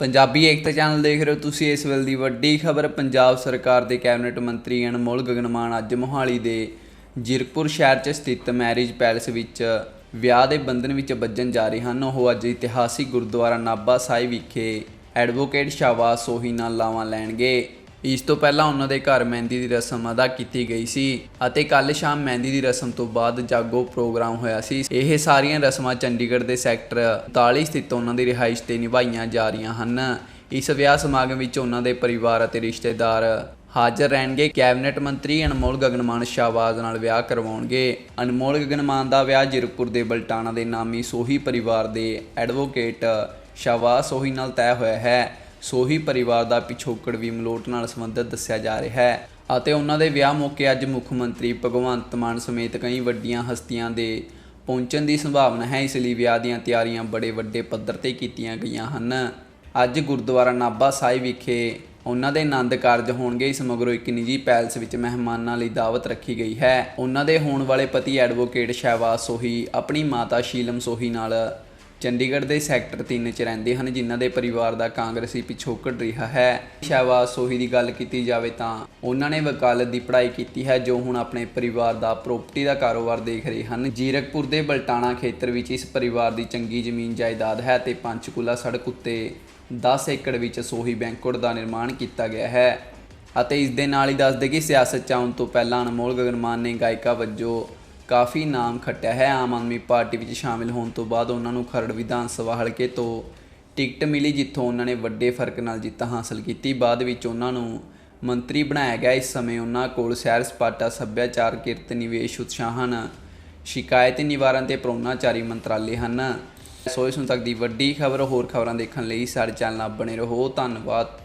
ਪੰਜਾਬੀ ਏਕਤਾ channel ਦੇਖ ਰਹੇ ਹੋ ਤੁਸੀਂ ਇਸ ਵੇਲੇ ਦੀ ਵੱਡੀ ਖਬਰ। ਪੰਜਾਬ ਸਰਕਾਰ ਦੇ ਕੈਬਨਿਟ ਮੰਤਰੀ ਅਨਮੋਲ ਗਗਨਮਾਨ ਅੱਜ ਮੋਹਾਲੀ ਦੇ ਜੀਰਕਪੁਰ ਸ਼ਹਿਰ 'ਚ ਸਥਿਤ ਮੈਰਿਜ ਪੈਲਸ ਵਿੱਚ ਵਿਆਹ ਦੇ ਬੰਧਨ ਵਿੱਚ ਵੱਜਣ ਜਾ ਰਹੇ ਹਨ। ਉਹ ਅੱਜ ਇਤਿਹਾਸਿਕ ਗੁਰਦੁਆਰਾ ਨਾਭਾ ਸਾਹਿਬ ਵਿਖੇ ਐਡਵੋਕੇਟ ਸ਼ਾਬਾਸ਼ ਸੋਹੀ ਨਾਲ ਲਾਵਾਂ ਲੈਣਗੇ। ਇਸ ਤੋਂ ਪਹਿਲਾਂ ਉਹਨਾਂ ਦੇ ਘਰ ਮਹਿੰਦੀ ਦੀ ਰਸਮ ਅਦਾ ਕੀਤੀ ਗਈ ਸੀ ਅਤੇ ਕੱਲ ਸ਼ਾਮ ਮਹਿੰਦੀ ਦੀ ਰਸਮ ਤੋਂ ਬਾਅਦ ਜਾਗੋ ਪ੍ਰੋਗਰਾਮ ਹੋਇਆ ਸੀ। ਇਹ ਸਾਰੀਆਂ ਰਸਮਾਂ ਚੰਡੀਗੜ੍ਹ ਦੇ ਸੈਕਟਰ 39 ਸਥਿਤ ਉਹਨਾਂ ਦੀ ਰਿਹਾਇਸ਼ ਤੇ ਨਿਭਾਈਆਂ ਜਾ ਰਹੀਆਂ ਹਨ। ਇਸ ਵਿਆਹ ਸਮਾਗਮ ਵਿੱਚ ਉਹਨਾਂ ਦੇ ਪਰਿਵਾਰ ਅਤੇ ਰਿਸ਼ਤੇਦਾਰ ਹਾਜ਼ਰ ਰਹਿਣਗੇ। ਕੈਬਨਿਟ ਮੰਤਰੀ ਅਨਮੋਲ ਗਗਨਮਾਨ ਸ਼ਾਹਬਾਜ਼ ਨਾਲ ਵਿਆਹ ਕਰਵਾਉਣਗੇ। ਅਨਮੋਲ ਗਗਨਮਾਨ ਦਾ ਵਿਆਹ ਜਿਰਕਪੁਰ ਦੇ ਬਲਟਾਣਾ ਦੇ ਨਾਮੀ ਸੋਹੀ ਪਰਿਵਾਰ ਦੇ ਐਡਵੋਕੇਟ ਸ਼ਾਹਬਾਜ਼ ਸੋਹੀ ਨਾਲ ਤੈਅ ਹੋਇਆ ਹੈ। ਸੋਹੀ ਪਰਿਵਾਰ ਦਾ ਪਿਛੋਕੜ ਵੀ ਮਲੋਟ ਨਾਲ ਸੰਬੰਧਿਤ ਦੱਸਿਆ ਜਾ ਰਿਹਾ ਹੈ ਅਤੇ ਉਹਨਾਂ ਦੇ ਵਿਆਹ ਮੌਕੇ ਅੱਜ ਮੁੱਖ ਮੰਤਰੀ ਭਗਵੰਤ ਮਾਨ ਸਮੇਤ ਕਈ ਵੱਡੀਆਂ ਹਸਤੀਆਂ ਦੇ ਪਹੁੰਚਣ ਦੀ ਸੰਭਾਵਨਾ ਹੈ। ਇਸ ਲਈ ਵਿਆਹ ਦੀਆਂ ਤਿਆਰੀਆਂ ਬੜੇ ਵੱਡੇ ਪੱਧਰ ਤੇ ਕੀਤੀਆਂ ਗਈਆਂ ਹਨ। ਅੱਜ ਗੁਰਦੁਆਰਾ ਨਾਭਾ ਸਾਹਿਬ ਵਿਖੇ ਉਹਨਾਂ ਦੇ ਆਨੰਦ ਕਾਰਜ ਹੋਣਗੇ। ਇਸ ਮਗਰੋਂ ਇੱਕ ਨਿੱਜੀ ਪੈਲਸ ਵਿੱਚ ਮਹਿਮਾਨਾਂ ਲਈ ਦਾਵਤ ਰੱਖੀ ਗਈ ਹੈ। ਉਹਨਾਂ ਦੇ ਹੋਣ ਵਾਲੇ ਪਤੀ ਐਡਵੋਕੇਟ ਸ਼ਹਿਬਾਜ਼ ਸੋਹੀ, ਆਪਣੀ ਮਾਤਾ ਸ਼ੀਲਮ ਸੋਹੀ ਨਾਲ ਚੰਡੀਗੜ੍ਹ ਦੇ ਸੈਕਟਰ 3 ਚ ਰਹਿੰਦੇ ਹਨ, ਜਿਨ੍ਹਾਂ ਦੇ ਪਰਿਵਾਰ ਦਾ ਕਾਂਗਰਸੀ ਪਿਛੋਕੜ ਰਿਹਾ ਹੈ। ਸ਼ਹਿਬਾਜ਼ ਸੋਹੀ ਦੀ ਗੱਲ ਕੀਤੀ ਜਾਵੇ ਤਾਂ ਉਹਨਾਂ ਨੇ ਵਕਾਲਤ ਦੀ ਪੜ੍ਹਾਈ ਕੀਤੀ ਹੈ, ਜੋ ਹੁਣ ਆਪਣੇ ਪਰਿਵਾਰ ਦਾ ਪ੍ਰਾਪਰਟੀ ਦਾ ਕਾਰੋਬਾਰ ਦੇਖ ਰਹੇ ਹਨ। ਜੀਰਕਪੁਰ ਦੇ ਬਲਟਾਣਾ ਖੇਤਰ ਵਿੱਚ ਇਸ ਪਰਿਵਾਰ ਦੀ ਚੰਗੀ ਜ਼ਮੀਨ ਜਾਇਦਾਦ ਹੈ ਤੇ ਪੰਚਕੂਲਾ ਸੜਕ ਉੱਤੇ 10 ਏਕੜ ਵਿੱਚ ਸੋਹੀ ਬੈਂਕੁਟ ਦਾ ਨਿਰਮਾਣ ਕੀਤਾ ਗਿਆ ਹੈ। ਅਤੇ ਇਸ ਦੇ ਨਾਲ ਹੀ ਦੱਸਦੇ ਕਿ ਸਿਆਸਤ ਚ ਆਉਣ ਤੋਂ ਪਹਿਲਾਂ ਅਨਮੋਲ ਗਗਨਮਾਨ ਨੇ ਗਾਇਕਾ ਵਜੋਂ ਕਾਫੀ ਨਾਮ ਖੱਟਿਆ ਹੈ। ਆਮ ਆਦਮੀ ਪਾਰਟੀ ਵਿੱਚ ਸ਼ਾਮਿਲ ਹੋਣ ਤੋਂ ਬਾਅਦ ਉਹਨਾਂ ਨੂੰ ਖਰੜ ਵਿਧਾਨ ਸਭਾ ਹਲਕੇ ਤੋਂ ਟਿਕਟ ਮਿਲੀ, ਜਿੱਥੋਂ ਉਹਨਾਂ ਨੇ ਵੱਡੇ ਫ਼ਰਕ ਨਾਲ ਜਿੱਤ ਹਾਸਲ ਕੀਤੀ। ਬਾਅਦ ਵਿੱਚ ਉਹਨਾਂ ਨੂੰ ਮੰਤਰੀ ਬਣਾਇਆ ਗਿਆ। ਇਸ ਸਮੇਂ ਉਹਨਾਂ ਕੋਲ ਸੈਰ ਸਪਾਟਾ, ਸੱਭਿਆਚਾਰ, ਕਿਰਤ, ਨਿਵੇਸ਼ ਉਤਸ਼ਾਹਨ, ਸ਼ਿਕਾਇਤ ਨਿਵਾਰਨ ਤੇ ਪ੍ਰੋਨਾਚਾਰੀ ਮੰਤਰਾਲੇ ਹਨ। ਸੋ ਇਸ ਨੂੰ ਤੱਕ ਦੀ ਵੱਡੀ ਖਬਰ, ਹੋਰ ਖਬਰਾਂ ਦੇਖਣ ਲਈ ਸਾਡੇ ਚੈਨਲ ਨਾਲ ਬਣੇ ਰਹੋ। ਧੰਨਵਾਦ।